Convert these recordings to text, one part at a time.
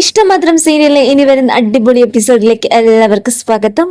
ഇഷ്ടമാത്രം സീരിയലിലെ ഇനി വരുന്ന അടിപൊളി എപ്പിസോഡിലേക്ക് എല്ലാവർക്കും സ്വാഗതം.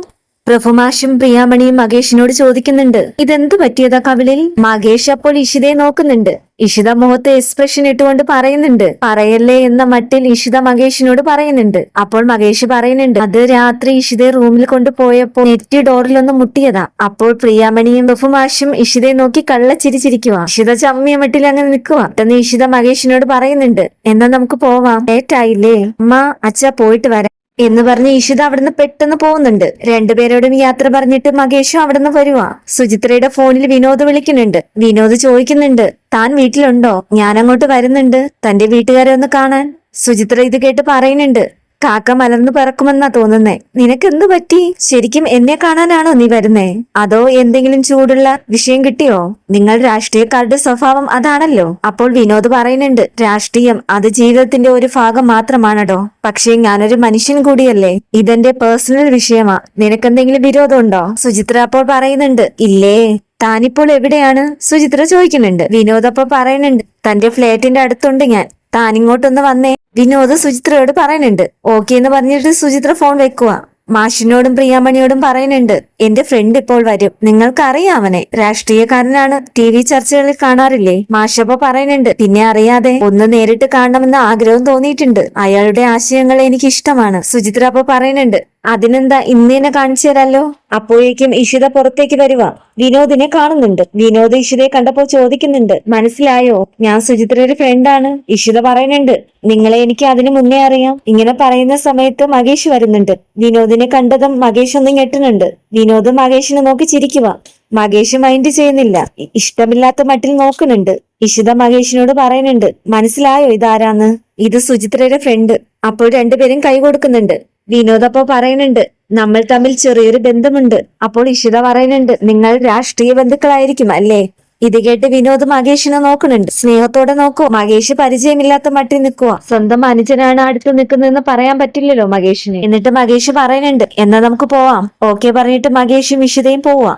പ്രഭുമാഷും പ്രിയാമണിയും മകേഷിനോട് ചോദിക്കുന്നുണ്ട് ഇതെന്ത് പറ്റിയതാ കവിളിൽ? മകേഷ് അപ്പോൾ ഇഷിതയെ നോക്കുന്നുണ്ട്. ഇഷിത മുഖത്ത് എക്സ്പ്രഷൻ ഇട്ടുകൊണ്ട് പറയുന്നുണ്ട് പറയല്ലേ എന്ന മട്ടിൽ ഇഷിത മകേഷിനോട് പറയുന്നുണ്ട്. അപ്പോൾ മകേഷ് പറയുന്നുണ്ട് അത് രാത്രി ഇഷിതയെ റൂമിൽ കൊണ്ടുപോയപ്പോൾ നെറ്റ് ഡോറിലൊന്ന് മുട്ടിയതാ. അപ്പോൾ പ്രിയാമണിയും ബഹുമാഷും ഇഷിതയെ നോക്കി കള്ള ചിരിച്ചിരിക്കുക ഇഷിത ചമ്മിയ മട്ടിൽ അങ്ങനെ നിൽക്കുക പെട്ടെന്ന് ഇഷിത മകേഷിനോട് പറയുന്നുണ്ട് എന്നാ നമുക്ക് പോവാം. ലേറ്റായില്ലേ അമ്മ അച്ഛ പോയിട്ട് വരാം. എന്ന് പറഞ്ഞ് ഈശിത അവിടുന്ന് പെട്ടെന്ന് പോകുന്നുണ്ട്. രണ്ടുപേരോടും യാത്ര പറഞ്ഞിട്ട് മകേഷും അവിടുന്ന് വരുവാ. സുചിത്രയുടെ ഫോണിൽ വിനോദ് വിളിക്കുന്നുണ്ട്. വിനോദ് ചോദിക്കുന്നുണ്ട് താൻ വീട്ടിലുണ്ടോ? ഞാൻ അങ്ങോട്ട് വരുന്നുണ്ട്. തന്റെ വീട്ടുകാരെ ഒന്ന് കാണാൻ. സുചിത്ര ഇത് കേട്ട് പറയുന്നുണ്ട് കാക്ക മലർന്നു പറക്കുമെന്നാ തോന്നുന്നേ. നിനക്ക് എന്ത് പറ്റി? ശരിക്കും എന്നെ കാണാനാണോ നീ വരുന്നേ? അതോ എന്തെങ്കിലും ചൂടുള്ള വിഷയം കിട്ടിയോ? നിങ്ങൾ രാഷ്ട്രീയക്കാരുടെ സ്വഭാവം അതാണല്ലോ. അപ്പോൾ വിനോദ് പറയുന്നുണ്ട് രാഷ്ട്രീയം അത് ജീവിതത്തിന്റെ ഒരു ഭാഗം മാത്രമാണടോ. പക്ഷേ ഞാനൊരു മനുഷ്യൻ കൂടിയല്ലേ. ഇതെന്റെ പേഴ്സണൽ വിഷയമാ. നിനക്കെന്തെങ്കിലും വിരോധമുണ്ടോ? സുചിത്ര അപ്പോൾ പറയുന്നുണ്ട് ഇല്ലേ. താനിപ്പോൾ എവിടെയാണ്? സുചിത്ര ചോദിക്കുന്നുണ്ട്. വിനോദ് അപ്പോൾ പറയുന്നുണ്ട് തന്റെ ഫ്ലാറ്റിന്റെ അടുത്തുണ്ട് ഞാൻ. താൻ ഇങ്ങോട്ടൊന്ന് വന്നേ. വിനോദ് സുചിത്രയോട് പറയുന്നുണ്ട്. ഓക്കെ എന്ന് പറഞ്ഞിട്ട് സുചിത്ര ഫോൺ വെക്കുക മാഷിനോടും പ്രിയാമണിയോടും പറയുന്നുണ്ട്. എന്റെ ഫ്രണ്ട് ഇപ്പോൾ വരും. നിങ്ങൾക്കറിയാം അവനെ രാഷ്ട്രീയക്കാരനാണ്. ടി വി ചർച്ചകളിൽ കാണാറില്ലേ? മാഷപ്പ പറയുന്നുണ്ട്. പിന്നെ അറിയാതെ ഒന്ന് നേരിട്ട് കാണണമെന്ന് ആഗ്രഹം തോന്നിയിട്ടുണ്ട്. അയാളുടെ ആശയങ്ങൾ എനിക്ക് ഇഷ്ടമാണ് സുചിത്ര അപ്പൊ പറയുന്നുണ്ട്. അതിനെന്താ ഇന്ന് തന്നെ കാണിച്ചു തരാലോ? അപ്പോഴേക്കും ഇഷിത പുറത്തേക്ക് വരുക വിനോദിനെ കാണുന്നുണ്ട്. വിനോദ് ഇഷിതയെ കണ്ടപ്പോൾ ചോദിക്കുന്നുണ്ട് മനസ്സിലായോ? ഞാൻ സുചിത്രയുടെ ഫ്രണ്ടാണ് ഇഷിത പറയുന്നുണ്ട് നിങ്ങളെ എനിക്ക് അതിനു മുന്നേ അറിയാം. ഇങ്ങനെ പറയുന്ന സമയത്ത് മകേഷ് വരുന്നുണ്ട്. വിനോദിനെ കണ്ടതും മകേഷ് ഒന്ന് ഞെട്ടുന്നുണ്ട്. വിനോദ് മകേഷിനെ നോക്കി ചിരിക്കുക മകേഷ് മൈൻഡ് ചെയ്യുന്നില്ല. ഇഷ്ടമില്ലാത്ത മട്ടിൽ നോക്കുന്നുണ്ട്. ഇഷിത മകേഷിനോട് പറയുന്നുണ്ട് മനസ്സിലായോ ഇതാരാന്ന്? ഇത് സുചിത്രയുടെ ഫ്രണ്ട് അപ്പോൾ രണ്ടുപേരും കൈ കൊടുക്കുന്നുണ്ട്. വിനോദ് അപ്പോ പറയുന്നുണ്ട് നമ്മൾ തമ്മിൽ ചെറിയൊരു ബന്ധമുണ്ട്. അപ്പോൾ ഇഷിത പറയുന്നുണ്ട് നിങ്ങൾ രാഷ്ട്രീയ ബന്ധുക്കളായിരിക്കും അല്ലേ? ഇത് കേട്ട് വിനോദ് മകേഷിനെ നോക്കുന്നുണ്ട്. സ്നേഹത്തോടെ നോക്കൂ മകേഷ് പരിചയമില്ലാത്ത മട്ടിൽ നിൽക്കുക സ്വന്തം അനുജനാണ് അടുത്ത് നിൽക്കുന്നതെന്ന് പറയാൻ പറ്റില്ലല്ലോ മകേഷിന് എന്നിട്ട് മകേഷ് പറയുന്നുണ്ട് എന്നാ നമുക്ക് പോവാം. ഓക്കെ പറഞ്ഞിട്ട് മകേഷും ഇഷിതയും പോവാ.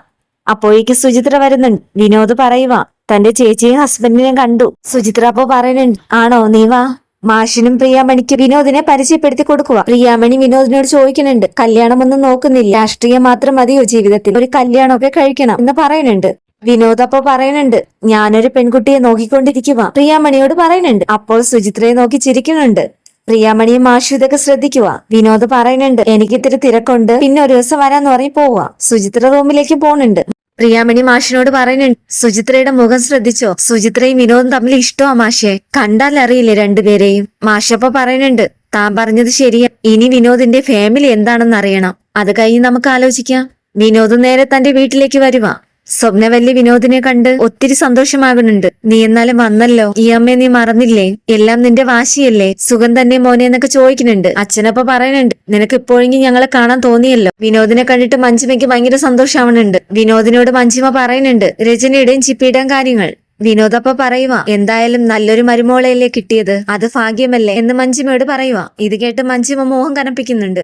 അപ്പോഴേക്ക് സുചിത്ര വരുന്നുണ്ട്. വിനോദ് പറയുക തന്റെ ചേച്ചിയും ഹസ്ബൻഡിനെയും കണ്ടു. സുചിത്ര അപ്പോ പറയുന്നുണ്ട് ആണോ? നീ വാ. മാഷിനും പ്രിയാമണിക്ക് വിനോദിനെ പരിചയപ്പെടുത്തി കൊടുക്കുക. പ്രിയാമണി വിനോദിനോട് ചോദിക്കുന്നുണ്ട് കല്യാണമൊന്നും നോക്കുന്നില്ല. രാഷ്ട്രീയം മാത്രം മതിയോ? ജീവിതത്തിൽ ഒരു കല്യാണമൊക്കെ കഴിക്കണം എന്ന് പറയുന്നുണ്ട്. വിനോദ് അപ്പോ പറയുന്നുണ്ട് ഞാനൊരു പെൺകുട്ടിയെ നോക്കിക്കൊണ്ടിരിക്കുക പ്രിയാമണിയോട് പറയുന്നുണ്ട്. അപ്പോൾ സുചിത്രയെ നോക്കി ചിരിക്കുന്നുണ്ട്. പ്രിയാമണിയും മാഷു ഇതൊക്കെ ശ്രദ്ധിക്കുക. വിനോദ് പറയുന്നുണ്ട് എനിക്ക് ഇത്തിരി തിരക്കുണ്ട്. പിന്നെ ഒരു ദിവസം വരാന്ന് പറഞ്ഞ് പോവുക സുചിത്ര റൂമിലേക്ക് പോകുന്നുണ്ട്. പ്രിയാമണി മാഷിനോട് പറയുന്നുണ്ട് സുചിത്രയുടെ മുഖം ശ്രദ്ധിച്ചോ? സുചിത്രയും വിനോദും തമ്മിൽ ഇഷ്ടമാ മാഷെ. കണ്ടാൽ അറിയില്ലേ രണ്ടുപേരെയും? മാഷപ്പ പറയുന്നുണ്ട് താൻ പറഞ്ഞത് ശരിയാ. ഇനി വിനോദിന്റെ ഫാമിലി എന്താണെന്ന് അറിയണം. അത് കഴിഞ്ഞ് നമുക്ക് ആലോചിക്കാം. വിനോദ് നേരെ തന്റെ വീട്ടിലേക്ക് വരുക സ്വപ്നവല്ലി വിനോദിനെ കണ്ട് ഒത്തിരി സന്തോഷമാകുന്നുണ്ട്. നീ എന്നാലും വന്നല്ലോ. ഈ അമ്മയെ നീ മറന്നില്ലേ? എല്ലാം നിന്റെ വാശിയല്ലേ? സുഖം തന്നെ മോനെ എന്നൊക്കെ ചോദിക്കുന്നുണ്ട്. അച്ഛനപ്പ പറയുന്നുണ്ട് നിനക്ക് ഇപ്പോഴെങ്കിലും ഞങ്ങളെ കാണാൻ തോന്നിയല്ലോ. വിനോദിനെ കണ്ടിട്ട് മഞ്ജിമയ്ക്ക് ഭയങ്കര സന്തോഷമാവുന്നുണ്ട്. വിനോദിനോട് മഞ്ജിമ പറയുന്നുണ്ട് രജനിയുടെയും ചിപ്പിയുടെയും കാര്യങ്ങൾ. വിനോദപ്പ പറയുക എന്തായാലും നല്ലൊരു മരുമോളയല്ലേ കിട്ടിയത്? അത് ഭാഗ്യമല്ലേ? എന്ന് മഞ്ജിമയോട് പറയുക ഇത് കേട്ട് മഞ്ജിമ മോഹം കനപ്പിക്കുന്നുണ്ട്.